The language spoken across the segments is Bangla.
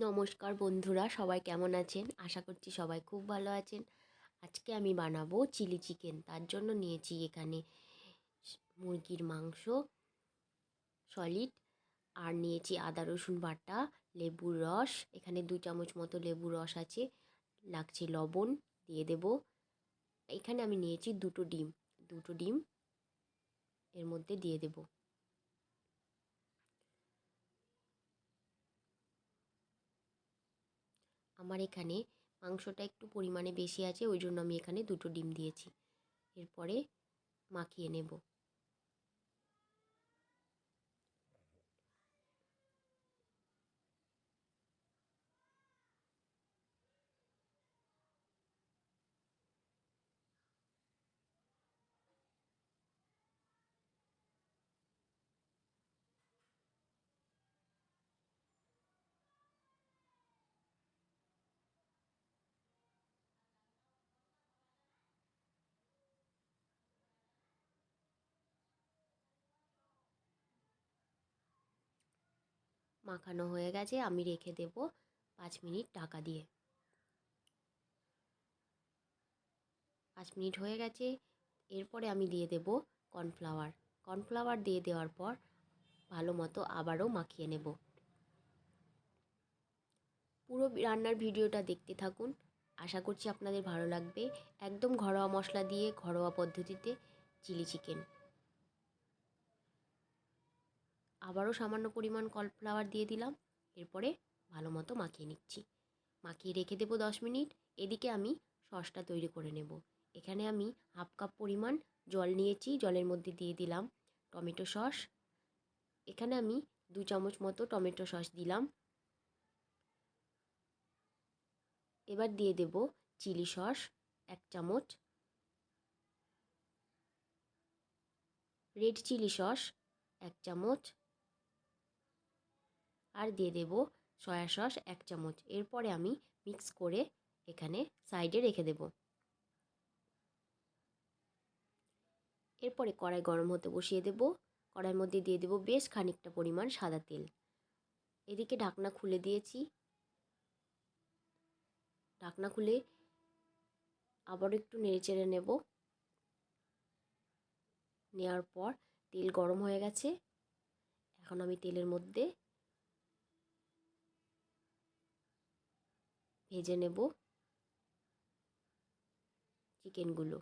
নমস্কার বন্ধুরা, সবাই কেমন আছেন? আশা করছি সবাই খুব ভালো আছেন। আজকে আমি বানাবো চিলি চিকেন। তার জন্য নিয়েছি এখানে মুরগির মাংস, সলিড, আর নিয়েছি আদা রসুন বাটা, লেবুর রস। এখানে দু চামচ মতো লেবুর রস আছে। লাগছে লবণ, দিয়ে দেব। এখানে আমি নিয়েছি দুটো ডিম। দুটো ডিম এর মধ্যে দিয়ে দেবো। আমার এখানে মাংসটা একটু পরিমাণে বেশি আছে, ওই জন্য আমি এখানে দুটো ডিম দিয়েছি। এরপরে মাখিয়ে নেব। মাখানো হয়ে গেছে, আমি রেখে দেব পাঁচ মিনিট ঢাকা দিয়ে। পাঁচ মিনিট হয়ে গেছে, এরপরে আমি দিয়ে দেব কর্নফ্লাওয়ার। কর্নফ্লাওয়ার দিয়ে দেওয়ার পর ভালো মতো আবারও মাখিয়ে নেব। পুরো রান্নার ভিডিওটা দেখতে থাকুন। আশা করছি আপনাদের ভালো লাগবে। একদম ঘরোয়া মশলা দিয়ে ঘরোয়া পদ্ধতিতে চিলি চিকেন। আবারও সামান্য পরিমাণ কলফ্লাওয়ার দিয়ে দিলাম। এরপরে ভালো মতো মাখিয়ে নিচ্ছি। মাখিয়ে রেখে দেবো দশ মিনিট। এদিকে আমি সসটা তৈরি করে নেব। এখানে আমি হাফ কাপ পরিমাণ জল নিয়েছি, জলের মধ্যে দিয়ে দিলাম টমেটো সস। এখানে আমি দু চামচ মতো টমেটো সস দিলাম। এবার দিয়ে দেব চিলি সস, এক চামচ। রেড চিলি সস, এক চামচ। আর দিয়ে দেব সয়া সস এক চামচ। এরপরে আমি মিক্স করে এখানে সাইডে রেখে দেব। এরপরে কড়াই গরম হতে বসিয়ে দেব। কড়াইয়ের মধ্যে দিয়ে দেব বেশ খানিকটা পরিমাণ সাদা তেল। এদিকে ঢাকনা খুলে দিয়েছি। ঢাকনা খুলে আবার একটু নেড়ে চেড়ে নেব। নেওয়ার পর তেল গরম হয়ে গেছে। এখন আমি তেলের মধ্যে ভেজে নেব চিকেনগুলো।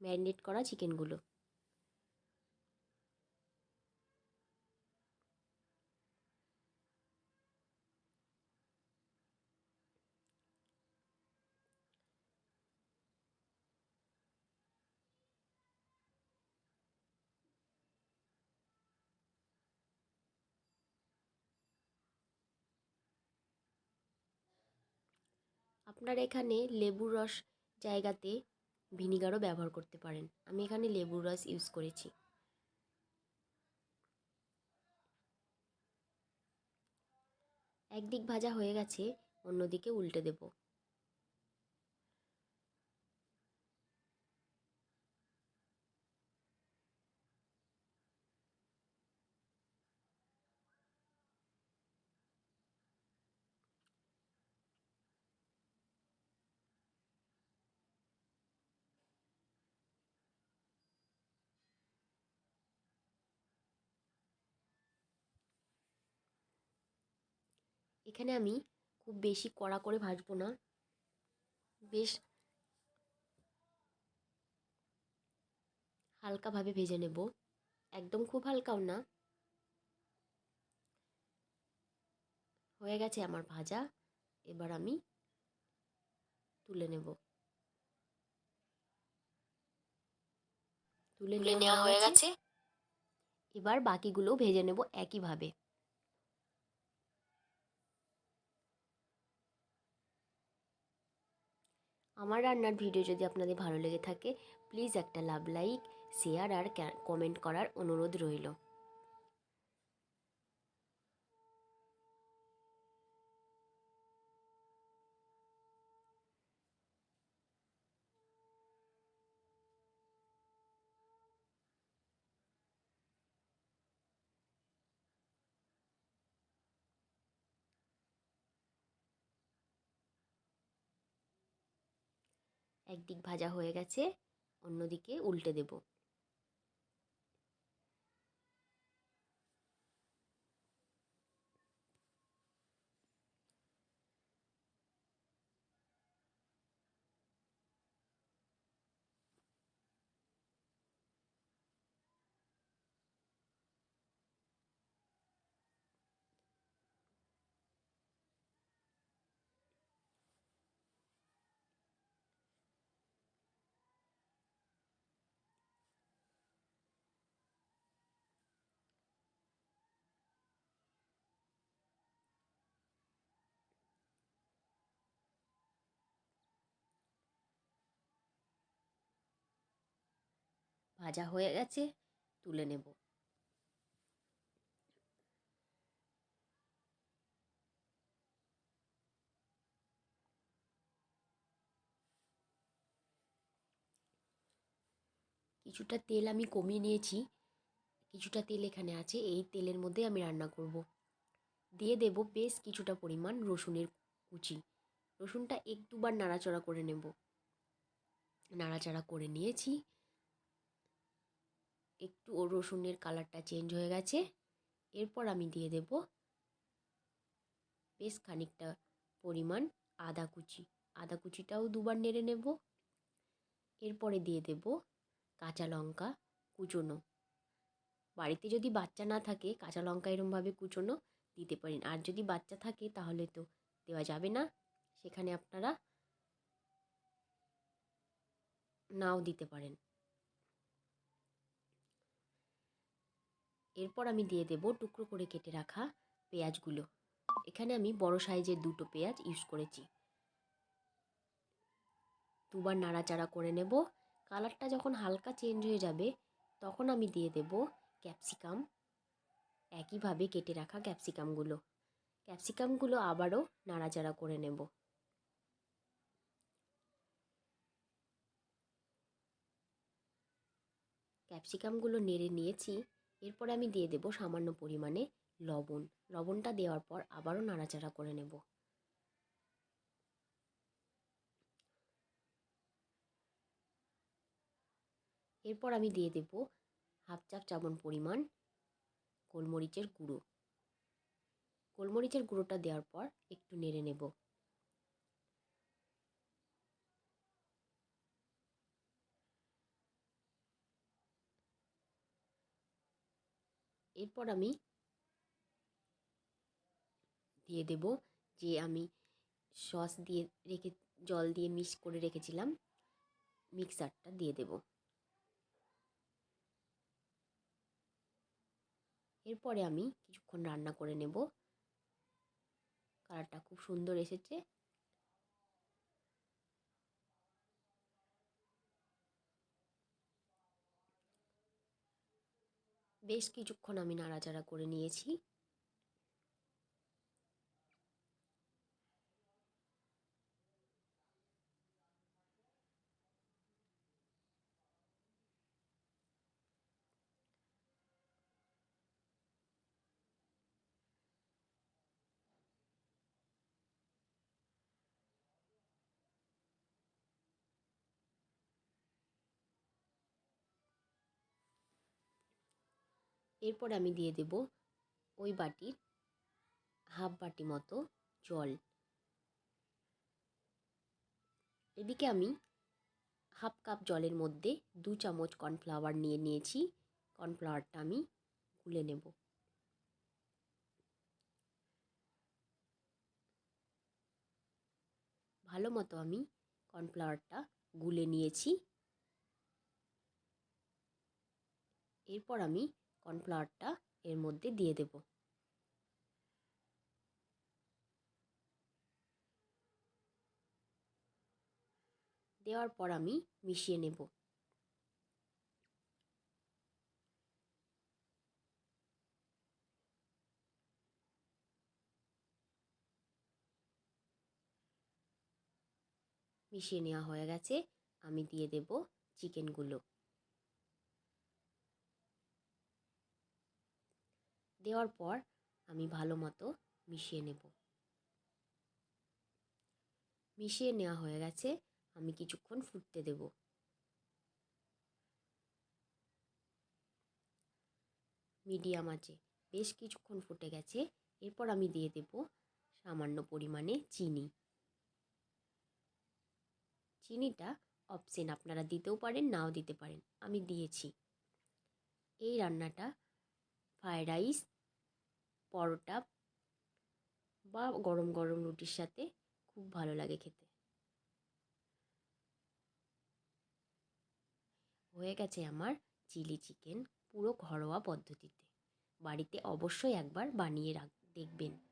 ম্যারিনেট করা চিকেনগুলো। আপনারা এখানে লেবুর রস জায়গাতে ভিনিগারও ব্যবহার করতে পারেন। আমি এখানে লেবুর রস ইউজ করেছি। একদিক ভাজা হয়ে গেছে, অন্যদিকে উল্টে দেবো। এখানে আমি খুব বেশি কড়া করে ভাজবো না। বেশ হালকাভাবে ভেজে নেব। একদম খুব হালকাও না। হয়ে গেছে আমার ভাজা। এবার আমি তুলে নেব। তুলে নেওয়া হয়ে গেছে। এবার বাকিগুলো ভেজে নেব একইভাবে। আমার রান্নার ভিডিও যদি আপনাদের ভালো লেগে থাকে প্লিজ একটা লাভ লাইক শেয়ার আর কমেন্ট করার অনুরোধ রইল। একদিক ভাজা হয়ে গেছে অন্যদিকে উল্টে দেব। ভাজা হয়ে গেছে, তুলে নেব। কিছুটা তেল আমি কমিয়ে নিয়েছি, কিছুটা তেল এখানে আছে, এই তেলের মধ্যে আমি রান্না করব। দিয়ে দেব বেশ কিছুটা পরিমাণ রসুনের কুচি। রসুনটা এক দুবার নাড়াচাড়া করে নেব। নাড়াচাড়া করে নিয়েছি একটু ও রসুনের কালারটা চেঞ্জ হয়ে গেছে। এরপর আমি দিয়ে দেব বেশ খানিকটা পরিমাণ আদা কুচি। আদা কুচিটাও দুবার নেড়ে নেব। এরপরে দিয়ে দেব কাঁচা লঙ্কা কুচোনো। বাড়িতে যদি বাচ্চা না থাকে, কাঁচা লঙ্কা এরমভাবে কুচোনো দিতে পারেন। আর যদি বাচ্চা থাকে, তাহলে তো দেওয়া যাবে না। সেখানে আপনারা নাও দিতে পারেন। এরপর আমি দিয়ে দেব টুকরো করে কেটে রাখা পেঁয়াজগুলো। এখানে আমি বড় সাইজের দুটো পেঁয়াজ ইউজ করেছি। দুবার নাড়াচাড়া করে নেব। কালারটা যখন হালকা চেঞ্জ হয়ে যাবে, তখন আমি দিয়ে দেব ক্যাপসিকাম। একইভাবে কেটে রাখা ক্যাপসিকামগুলো। ক্যাপসিকামগুলো আবারও নাড়াচাড়া করে নেব। ক্যাপসিকামগুলো নেড়ে নিয়েছি। এরপরে আমি দিয়ে দেব সামান্য পরিমাণে লবণ। লবণটা দেওয়ার পর আবারও নাড়াচাড়া করে নেব। এরপর আমি দিয়ে দেব হাফ চাপ চামচ পরিমাণ গোলমরিচের গুঁড়ো। গোলমরিচের গুঁড়োটা দেওয়ার পর একটু নেড়ে নেব। এরপর আমি দিয়ে দেব যে আমি সস দিয়ে রেখে, জল দিয়ে মিক্স করে রেখেছিলাম, মিক্সারটা দিয়ে দেব। এরপরে আমি কিছুক্ষণ রান্না করে নেব। কালারটা খুব সুন্দর এসেছে। বেশ কিছুক্ষণ আমি নাড়াচাড়া করে নিয়েছি। এরপর আমি দিয়ে দেব ওই বাটির হাফ বাটি মতো জল। এদিকে আমি হাফ কাপ জলের মধ্যে দু চামচ কর্নফ্লাওয়ার নিয়ে নিয়েছি। কর্নফ্লাওয়ারটা আমি গুলে নেব। ভালো মতো আমি কর্নফ্লাওয়ারটা গুলে নিয়েছি। এরপর আমি কর্নফ্লাওয়ারটা এর মধ্যে দিয়ে দেব। দেওয়ার পর আমি মিশিয়ে নেব। মিশিয়ে নেওয়া হয়ে গেছে, আমি দিয়ে দেব চিকেনগুলো। দেওয়ার পর আমি ভালো মতো মিশিয়ে নেব। মিশিয়ে নেওয়া হয়ে গেছে, আমি কিছুক্ষণ ফুটতে দেব। মিডিয়াম আছে বেশ কিছুক্ষণ ফুটে গেছে, এরপর আমি দিয়ে দেব সামান্য পরিমাণে চিনি। চিনিটা অপশন আপনারা দিতেও পারেন, নাও দিতে পারেন, আমি দিয়েছি। এই রান্নাটা ফ্রায়েড রাইস পরোটা বা গরম গরম রুটির সাথে খুব ভালো লাগে খেতে। হয়ে গেছে আমার চিলি চিকেন পুরো ঘরোয়া পদ্ধতিতে। বাড়িতে অবশ্যই একবার বানিয়ে রাখ, দেখবেন।